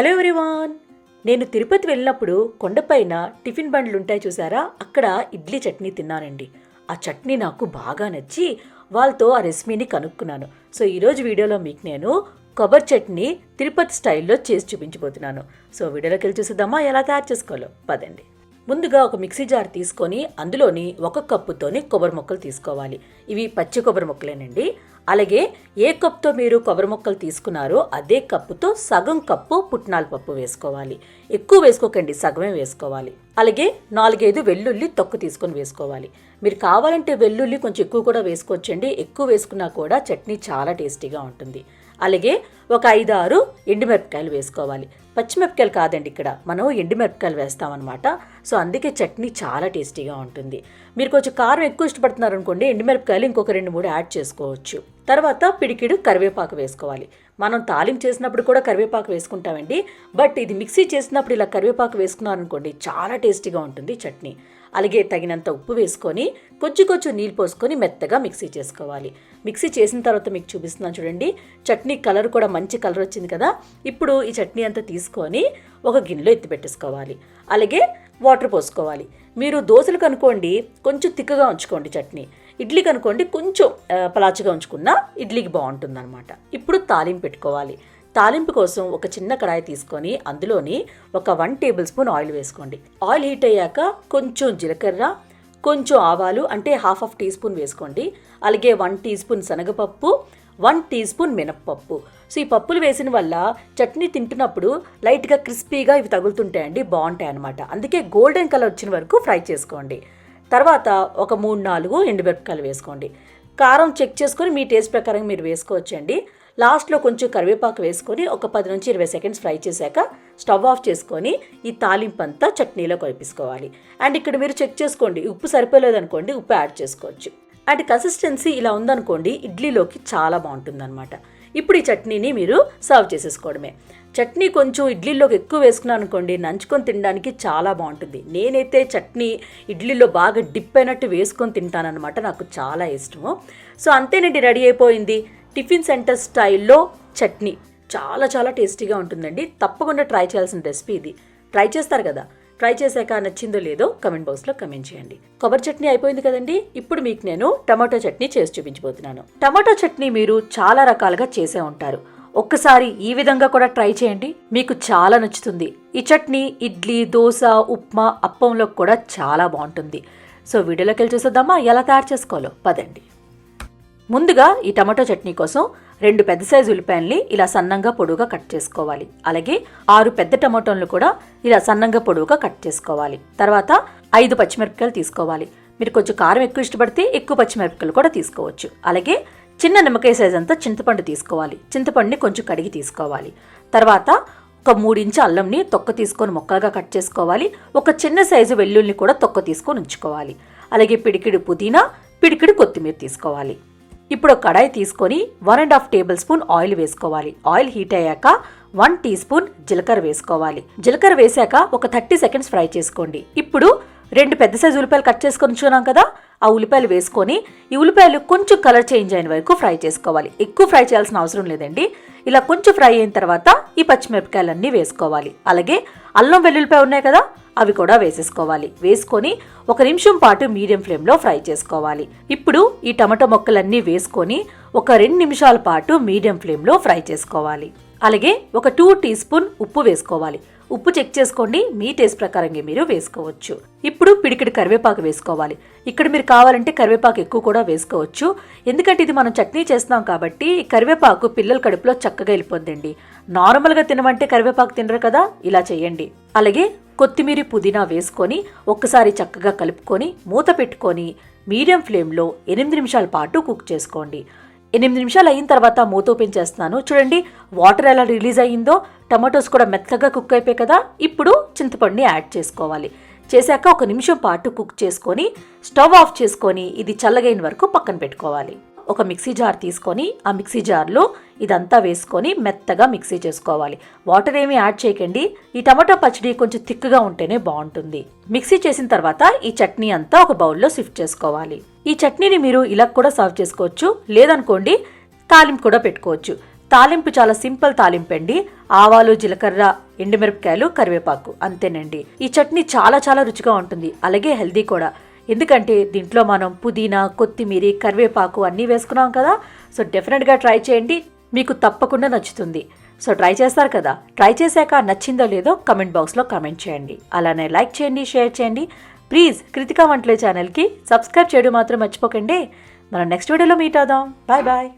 Hello everyone నేను తిరుపతి వెళ్ళినప్పుడు కొండపైన టిఫిన్ బండ్లు ఉంటాయి చూసారా? అక్కడ ఇడ్లీ చట్నీ తిన్నానండి. ఆ చట్నీ నాకు బాగా నచ్చి వాళ్ళతో ఆ రెసిపీని కనుక్కున్నాను. సో ఈరోజు వీడియోలో మీకు నేను కొబ్బరి చట్నీ తిరుపతి స్టైల్లో చేసి చూపించబోతున్నాను. సో వీడియోలోకి వెళ్ళి చూసేద్దామా? ఎలా తయారు చేసుకోవాలో? పదండి. ముందుగా ఒక మిక్సీ జార్ తీసుకొని అందులోని ఒక కప్పుతోని కొబ్బరి ముక్కలు తీసుకోవాలి. ఇవి పచ్చి కొబ్బరి మొక్కలేనండి. అలాగే ఏ కప్తో మీరు కొబ్బరి ముక్కలు తీసుకున్నారో అదే కప్పుతో సగం కప్పు పుట్నాల పప్పు వేసుకోవాలి. ఎక్కువ వేసుకోకండి సగమే వేసుకోవాలి. అలాగే నాలుగైదు వెల్లుల్లి తొక్కు తీసుకొని వేసుకోవాలి. మీరు కావాలంటే వెల్లుల్లి కొంచెం ఎక్కువ కూడా వేసుకోవచ్చండి. ఎక్కువ వేసుకున్నా కూడా చట్నీ చాలా టేస్టీగా ఉంటుంది. అలాగే ఒక ఐదు ఆరు ఎండుమిరపకాయలు వేసుకోవాలి. పచ్చిమిరపకాయలు కాదండి ఇక్కడ. మనం ఎండుమిరపకాయలు వేస్తామన్నమాట. సో అందుకే చట్నీ చాలా టేస్టీగా ఉంటుంది. మీరు కొంచెం కారం ఎక్కువ ఇష్టపడుతున్నారు అనుకోండి ఎండుమిరపకాయలు ఇంకొక రెండు మూడు యాడ్ చేసుకోవచ్చు. తర్వాత పిడికిడు కరివేపాకు వేసుకోవాలి. మనం తాలింపు చేసినప్పుడు కూడా కరివేపాకు వేసుకుంటామండి. బట్ ఇది మిక్సీ చేసినప్పుడు ఇలా కరివేపాకు వేసుకున్నారనుకోండి చాలా టేస్టీగా ఉంటుంది చట్నీ. అలాగే తగినంత ఉప్పు వేసుకొని కొంచెం కొంచెం నీళ్ళు పోసుకొని మెత్తగా మిక్సీ చేసుకోవాలి. మిక్సీ చేసిన తర్వాత మీకు చూపిస్తున్నాను చూడండి. చట్నీ కలర్ కూడా మంచి కలర్ వచ్చింది కదా. ఇప్పుడు ఈ చట్నీ అంతా తీసుకొని ఒక గిన్నెలో ఎత్తి పెట్టేసుకోవాలి. అలాగే వాటర్ పోసుకోవాలి. మీరు దోశలకు అనుకోండి కొంచెం తిక్కగా ఉంచుకోండి చట్నీ. ఇడ్లీ కనుకోండి కొంచెం పలాచగా ఉంచుకున్నా ఇడ్లీకి బాగుంటుందన్నమాట. ఇప్పుడు తాలింపు పెట్టుకోవాలి. తాలింపు కోసం ఒక చిన్న కడాయి తీసుకొని అందులోని ఒక వన్ టేబుల్ స్పూన్ ఆయిల్ వేసుకోండి. ఆయిల్ హీట్ అయ్యాక కొంచెం జీలకర్ర కొంచెం ఆవాలు అంటే హాఫ్ ఆఫ్ టీ స్పూన్ వేసుకోండి. అలాగే వన్ టీ స్పూన్ శనగపప్పు వన్ టీ స్పూన్ మినప్పప్పు. సో ఈ పప్పులు వేసిన వల్ల చట్నీ తింటున్నప్పుడు లైట్గా క్రిస్పీగా ఇవి తగులుతుంటాయండి బాగుంటాయి అనమాట అందుకే గోల్డెన్ కలర్ వచ్చిన వరకు ఫ్రై చేసుకోండి. తర్వాత ఒక మూడు నాలుగు ఎండుమిరపకాయలు వేసుకోండి. కారం చెక్ చేసుకొని మీ టేస్ట్ ప్రకారం మీరు వేసుకోవచ్చండి. లాస్ట్లో కొంచెం కరివేపాకు వేసుకొని ఒక పది నుంచి ఇరవై సెకండ్స్ ఫ్రై చేశాక స్టవ్ ఆఫ్ చేసుకొని ఈ తాలింపు అంతా చట్నీలో కలిపేసుకోవాలి. అండ్ ఇక్కడ మీరు చెక్ చేసుకోండి ఉప్పు సరిపోలేదనుకోండి ఉప్పు యాడ్ చేసుకోవచ్చు. అండ్ కన్సిస్టెన్సీ ఇలా ఉందనుకోండి ఇడ్లీలోకి చాలా బాగుంటుందన్నమాట. ఇప్పుడు ఈ చట్నీని మీరు సర్వ్ చేసేసుకోవడమే. చట్నీ కొంచెం ఇడ్లీలోకి ఎక్కువ వేసుకున్నాను అనుకోండి నంచుకొని తినడానికి చాలా బాగుంటుంది. నేనైతే చట్నీ ఇడ్లీలో బాగా డిప్ అయినట్టు వేసుకొని తింటానన్నమాట నాకు చాలా ఇష్టము. సో అంతేనండి రెడీ అయిపోయింది. టిఫిన్ సెంటర్ స్టైల్లో చట్నీ. చాలా చాలా టేస్టీగా ఉంటుందండి. తప్పకుండా ట్రై చేయాల్సిన రెసిపీ ఇది. ట్రై చేస్తారు కదా. ట్రై చేశాక నచ్చిందో లేదో కమెంట్ బాక్స్లో కమెంట్ చేయండి. కొబ్బరి చట్నీ అయిపోయింది కదండి? ఇప్పుడు మీకు నేను టమాటో చట్నీ చేసి చూపించబోతున్నాను. టమాటో చట్నీ మీరు చాలా రకాలుగా చేసే ఉంటారు. ఒక్కసారి ఈ విధంగా కూడా ట్రై చేయండి. మీకు చాలా నచ్చుతుంది. ఈ చట్నీ ఇడ్లీ దోశ ఉప్మా అప్పంలో కూడా చాలా బాగుంటుంది. సో వీడియోలోకి వెళ్ళి చూసేద్దామా? ఎలా తయారు చేసుకోవాలో? పదండి. ముందుగా ఈ టమాటో చట్నీ కోసం రెండు పెద్ద సైజు ఉల్లిపాయల్ని ఇలా సన్నంగా పొడవుగా కట్ చేసుకోవాలి. అలాగే ఆరు పెద్ద టమాటోలను కూడా ఇలా సన్నంగా పొడవుగా కట్ చేసుకోవాలి. తర్వాత ఐదు పచ్చిమిరపకాయలు తీసుకోవాలి. మీరు కొంచెం కారం ఎక్కువ ఇష్టపడితే ఎక్కువ పచ్చిమిరపకాయలు కూడా తీసుకోవచ్చు. అలాగే చిన్న నిమ్మకాయ సైజ్ అంతా చింతపండు తీసుకోవాలి. చింతపండుని కొంచెం కడిగి తీసుకోవాలి. తర్వాత ఒక మూడించు అల్లంని తొక్క తీసుకొని ముక్కలుగా కట్ చేసుకోవాలి. ఒక చిన్న సైజు వెల్లుల్ని కూడా తొక్క తీసుకొని ఉంచుకోవాలి. అలాగే పిడికిడి పుదీనా పిడికిడి కొత్తిమీర తీసుకోవాలి. ఇప్పుడు కడాయి తీసుకొని one and half tablespoon oil వేసుకోవాలి. ఆయిల్ హీట్ అయ్యాక వన్ టీ స్పూన్ జీలకర్ర వేసుకోవాలి. జీలకర్ర వేశాక ఒక థర్టీ సెకండ్స్ ఫ్రై చేసుకోండి. ఇప్పుడు రెండు పెద్ద సైజు ఉల్లిపాయలు కట్ చేసుకొని ఉంచుకున్నాం కదా ఆ ఉల్లిపాయలు వేసుకొని ఈ ఉల్లిపాయలు కొంచెం కలర్ చేంజ్ అయిన వరకు ఫ్రై చేసుకోవాలి. ఎక్కువ ఫ్రై చేయాల్సిన అవసరం లేదండి. ఇలా కొంచెం ఫ్రై అయిన తర్వాత ఈ పచ్చిమిరపకాయలన్నీ వేసుకోవాలి. అలాగే అల్లం వెల్లుల్లిపాయ ఉన్నాయి కదా అవి కూడా వేసేసుకోవాలి. వేసుకొని ఒక నిమిషం పాటు మీడియం ఫ్లేమ్లో ఫ్రై చేసుకోవాలి. ఇప్పుడు ఈ టమాటో మొక్కలన్నీ వేసుకొని ఒక రెండు నిమిషాల పాటు మీడియం ఫ్లేమ్లో ఫ్రై చేసుకోవాలి. అలాగే ఒక టూ టీ స్పూన్ ఉప్పు వేసుకోవాలి. ఉప్పు చెక్ చేసుకోండి. మీ టేస్ట్ ప్రకారంగా మీరు వేసుకోవచ్చు. ఇప్పుడు పిడికిడి కరివేపాకు వేసుకోవాలి. ఇక్కడ మీరు కావాలంటే కరివేపాకు ఎక్కువ కూడా వేసుకోవచ్చు. ఎందుకంటే ఇది మనం చట్నీ చేస్తున్నాం కాబట్టి కరివేపాకు పిల్లల కడుపులో చక్కగా వెళ్ళిపోద్దండి. నార్మల్గా తినమంటే కరివేపాకు తినరు కదా ఇలా చేయండి. అలాగే కొత్తిమీర పుదీనా వేసుకొని ఒక్కసారి చక్కగా కలుపుకొని మూత పెట్టుకొని మీడియం ఫ్లేమ్లో ఎనిమిది నిమిషాల పాటు కుక్ చేసుకోండి. ఎనిమిది నిమిషాలు అయిన తర్వాత మూత ఓపెన్ చేస్తున్నాను. చూడండి వాటర్ ఎలా రిలీజ్ అయ్యిందో. టమాటోస్ కూడా మెత్తగా కుక్ అయిపోయాయి కదా. ఇప్పుడు చింతపండుని యాడ్ చేసుకోవాలి. చేశాక ఒక నిమిషం పాటు కుక్ చేసుకొని స్టవ్ ఆఫ్ చేసుకొని ఇది చల్లగైన వరకు పక్కన పెట్టుకోవాలి. ఒక మిక్సీ జార్ తీసుకొని ఆ మిక్సీ జార్లో ఇదంతా వేసుకొని మెత్తగా మిక్సీ చేసుకోవాలి. వాటర్ ఏమీ యాడ్ చేయకండి. ఈ టమాటా పచ్చడి కొంచెం థిక్గా ఉంటేనే బాగుంటుంది. మిక్సీ చేసిన తర్వాత ఈ చట్నీ అంతా ఒక బౌల్లో షిఫ్ట్ చేసుకోవాలి. ఈ చట్నీని మీరు ఇలా కూడా సర్వ్ చేసుకోవచ్చు. లేదనుకోండి తాలింపు కూడా పెట్టుకోవచ్చు. తాలింపు చాలా సింపుల్ తాలింపు అండి ఆవాలు జీలకర్ర ఎండుమిరపకాయలు కరివేపాకు అంతేనండి. ఈ చట్నీ చాలా చాలా రుచిగా ఉంటుంది. అలాగే హెల్దీ కూడా. ఎందుకంటే దీంట్లో మనం పుదీనా కొత్తిమీర కరివేపాకు అన్నీ వేసుకున్నాం కదా. సో డెఫినెట్గా ట్రై చేయండి. మీకు తప్పకుండా నచ్చుతుంది. సో ట్రై చేస్తారు కదా. ట్రై చేశాక నచ్చిందో లేదో కమెంట్ బాక్స్లో కమెంట్ చేయండి. అలానే లైక్ చేయండి షేర్ చేయండి. ప్లీజ్ కృతికా వంటలే ఛానల్కి సబ్స్క్రైబ్ చేయడం మాత్రం మర్చిపోకండి. మనం నెక్స్ట్ వీడియోలో మీట్ అవుదాం. Bye bye